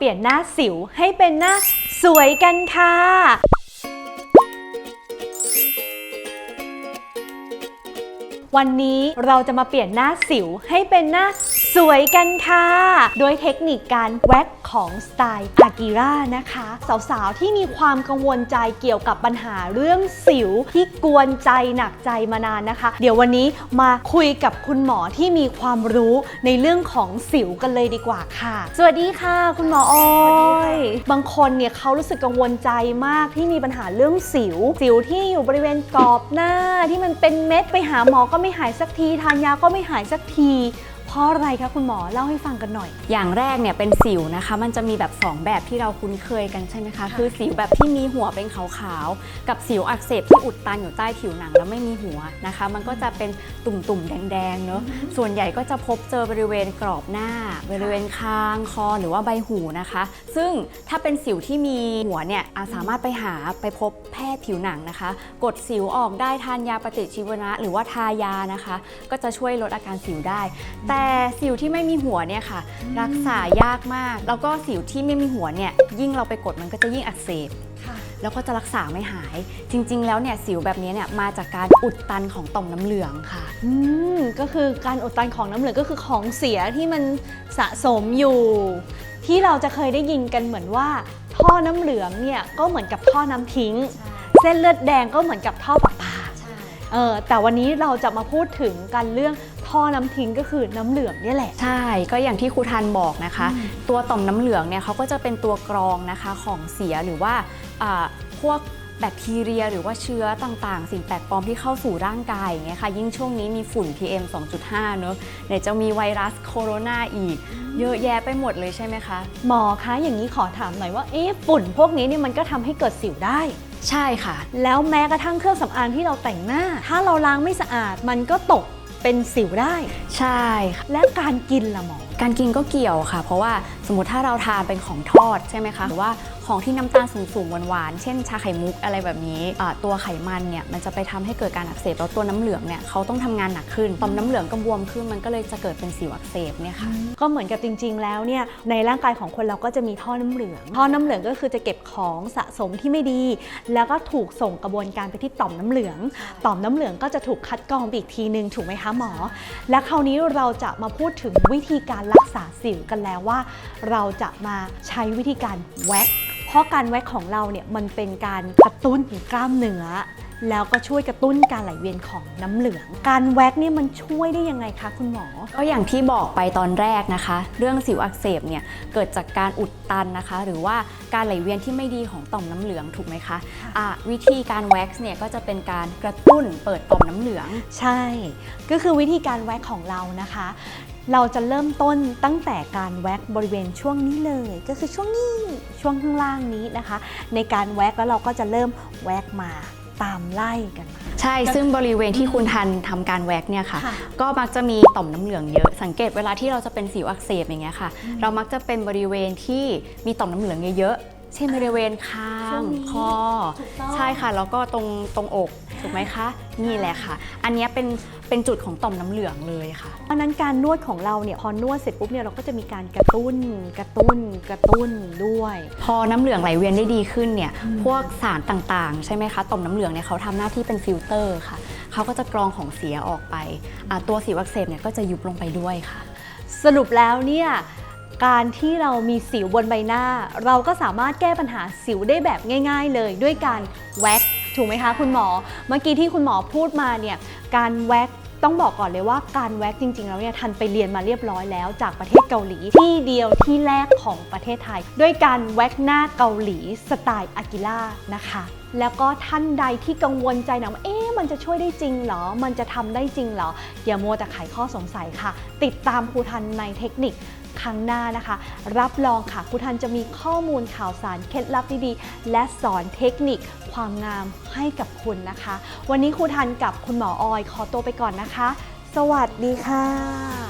เปลี่ยนหน้าสิวให้เป็นหน้าสวยกันค่ะ วันนี้เราจะมาเปลี่ยนหน้าสิวให้เป็นหน้าสวยกันค่ะ โดยเทคนิคการแว็กของสไตล์อากิร่านะคะ สาวๆ ที่มีความกังวลใจเกี่ยวกับปัญหาเรื่องสิวที่กวนใจหนักใจมานานนะคะ เดี๋ยววันนี้มาคุยกับคุณหมอที่มีความรู้ในเรื่องของสิวกันเลยดีกว่าค่ะ สวัสดีค่ะ คุณหมอออยบางคนเนี่ยเขารู้สึกกังวลใจมากที่มีปัญหาเรื่องสิว สิวที่อยู่บริเวณกรอบหน้า ที่มันเป็นเม็ดไปหาหมอก็ไม่หายสักที ทานยาก็ไม่หายสักที ราะอะไรคะคุณหมอเล่าให้ฟังกันหน่อย อย่างแรกเนี่ยเป็นสิวนะคะ มันจะมีแบบ 2 แบบที่เราคุ้นเคยกันใช่ไหมคะ คือสิวแบบที่มีหัวเป็นขาวๆ กับสิวอักเสบที่อุดตันอยู่ใต้ผิวหนังแล้วไม่มีหัวนะคะ มันก็จะเป็นตุ่มๆแดงๆเนอะส่วนใหญ่ก็จะพบเจอบริเวณกรอบหน้า บริเวณคางคอหรือว่าใบหูนะคะ ซึ่งถ้าเป็นสิวที่มีหัวเนี่ยอาสามารถไปหาไปพบแพทย์ผิวหนังนะคะ กดสิวออกได้ทานยาปฏิชีวนะ หรือว่าทายานะคะ ก็จะช่วยลดอาการสิวได้ แต่สิวที่ไม่มีหัวเนี่ยค่ะ รักษายากมาก แล้วก็สิวที่ไม่มีหัวเนี่ยยิ่งเราไปกดมันก็จะยิ่งอักเสบแล้วก็จะรักษาไม่หาย จริง ๆ แล้วเนี่ยสิวแบบนี้เนี่ยมาจากการอุดตันของต่อมน้ำเหลืองค่ะ อืมก็คือการอุดตันของน้ำเหลืองก็คือของเสียที่มันสะสมอยู่ ที่เราจะเคยได้ยินกันเหมือนว่า ท่อน้ำเหลืองเนี่ยก็เหมือนกับท่อน้ำทิ้ง เส้นเลือดแดงก็เหมือนกับท่อประปาเออแต่วันนี้เราจะมาพูดถึงกันเรื่อง ท่อน้ำทิ้งก็คือน้ำเหลืองเนี่ยแหละ ใช่ ก็อย่างที่ครูทันบอกนะคะ ตัวต่อมน้ำเหลืองเนี่ยเขาก็จะเป็นตัวกรองนะคะของเสียหรือว่าอ่าพวกแบคทีเรียหรือว่าเชื้อต่างๆ สิ่งแปลกปลอมที่เข้าสู่ร่างกายอย่างเงี้ยค่ะ ยิ่งช่วงนี้มีฝุ่น PM 2.5 เนอะไหนจะมีไวรัสโคโรนาอีก เยอะแยะไปหมดเลยใช่ไหมคะ หมอคะอย่างนี้ขอถามหน่อยว่าเอ๊ะฝุ่นพวกนี้เนี่ยมันก็ทำให้เกิดสิวได้ ใช่ค่ะ แล้วแม้กระทั่งเครื่องสำอางที่เราแต่งหน้า ถ้าเราล้างไม่สะอาดมันก็ตก เป็นสิวได้ ใช่ค่ะและการกินล่ะหมอ การกินก็เกี่ยวค่ะ เพราะว่าสมมติถ้าเราทานเป็นของทอดใช่ไหมคะหรือว่า ของที่น้ำตาลสูงๆหวานๆ เช่นชาไข่มุกอะไรแบบนี้ ตัวไขมันเนี่ยมันจะไปทำให้เกิดการอักเสบแล้วตัวน้ำเหลืองเนี่ยเขาต้องทำงานหนักขึ้นต่อมน้ำเหลืองก็บวมขึ้นมันก็เลยจะเกิดเป็นสิวอักเสบเนี่ยค่ะก็เหมือนกับจริง ๆ แล้วเนี่ยในร่างกายของคนเราก็จะมีท่อน้ำเหลือง ท่อน้ำเหลืองก็คือจะเก็บของสะสมที่ไม่ดี แล้วก็ถูกส่งกระบวนการไปที่ต่อมน้ำเหลือง ต่อมน้ำเหลืองก็จะถูกคัดกรองไปอีกทีนึงถูกไหมคะหมอ และคราวนี้เราจะมาพูดถึงวิธีการรักษาสิวกันแล้วว่า เราจะมาใช้วิธีการแว็ก ราะการแว็กของเราเนี่ยมันเป็นการกระตุ้นกล้ามเนื้อแล้วก็ช่วยกระตุ้นการไหลเวียนของน้ำเหลือง การแว็กเนี่ยมันช่วยได้ยังไงคะคุณหมอ ก็อย่างที่บอกไปตอนแรกนะคะ เรื่องสิวอักเสบเนี่ยเกิดจากการอุดตันนะคะ หรือว่าการไหลเวียนที่ไม่ดีของต่อมน้ำเหลืองถูกไหมคะอะวิธีการแว็กซ์เนี่ยก็จะเป็นการกระตุ้นเปิดต่อมน้ำเหลือง ใช่ ก็คือวิธีการแว็กของเรานะคะ เราจะเริ่มต้นตั้งแต่การแว็กบริเวณช่วงนี้เลย ก็คือช่วงนี้ช่วงข้างล่างนี้นะคะ ในการแว็กแล้วเราก็จะเริ่มแว็กมาตามไล่กันมา ใช่ ซึ่งบริเวณที่คุณทันทำการแว็กเนี่ยค่ะ ค่ะก็มักจะมีต่อมน้ำเหลืองเยอะ สังเกตเวลาที่เราจะเป็นสิวอักเสบอย่างเงี้ยค่ะ เรามักจะเป็นบริเวณที่มีต่อมน้ำเหลืองเยอะๆ เช่นบริเวณคาช่วงงนี้คอถูกต้องใช่ค่ะ แล้วก็ตรงตรงอกถูกไหมคะ นี่แหละค่ะ อันเนี้ยเป็นเป็นจุดของต่อมน้ำเหลืองเลยค่ะเพราะฉะนั้นการนวดของเราเนี่ยพอนวดเสร็จปุ๊บเนี่ยเราก็จะมีการกระตุ้นกระตุ้นกระตุ้นด้วย พอน้ำเหลืองไหลเวียนได้ดีขึ้นเนี่ยอืมพวกสารต่างๆ ใช่ไหมคะต่อมน้ำเหลืองเนี่ยเขาทำหน้าที่เป็นฟิลเตอร์ค่ะเขาก็จะกรองของเสียออกไปอะตัวสิวอักเสบเนี่ยก็จะยุบลงไปด้วยค่ะ สรุปแล้วเนี่ย การที่เรามีสิวบนใบหน้า เราก็สามารถแก้ปัญหาสิวได้แบบง่าย ๆ เลยด้วยการแว็กถูกไหมคะคุณหมอ เมื่อกี้ที่คุณหมอพูดมาเนี่ยการแว็กต้องบอกก่อนเลยว่าการแว็กจริงๆแล้วเนี่ยทันไปเรียนมาเรียบร้อยแล้ว จากประเทศเกาหลีที่เดียวที่แรกของประเทศไทย ด้วยการแว็กหน้าเกาหลีสไตล์อากิล่านะคะ แล้วก็ท่านใดที่กังวลใจนะว่าเอ๊ะ มันจะช่วยได้จริงหรอ มันจะทำได้จริงหรอ อย่ามัวแต่ไขข้อสงสัยค่ะ ติดตามครูทันในเทคนิคครั้งหน้านะคะ รับรองค่ะครูทันจะมีข้อมูลข่าวสารเคล็ดลับดีๆ และสอนเทคนิคความงามให้กับคุณนะคะ วันนี้ครูทันกับคุณหมอออยขอตัวไปก่อนนะคะ สวัสดีค่ะ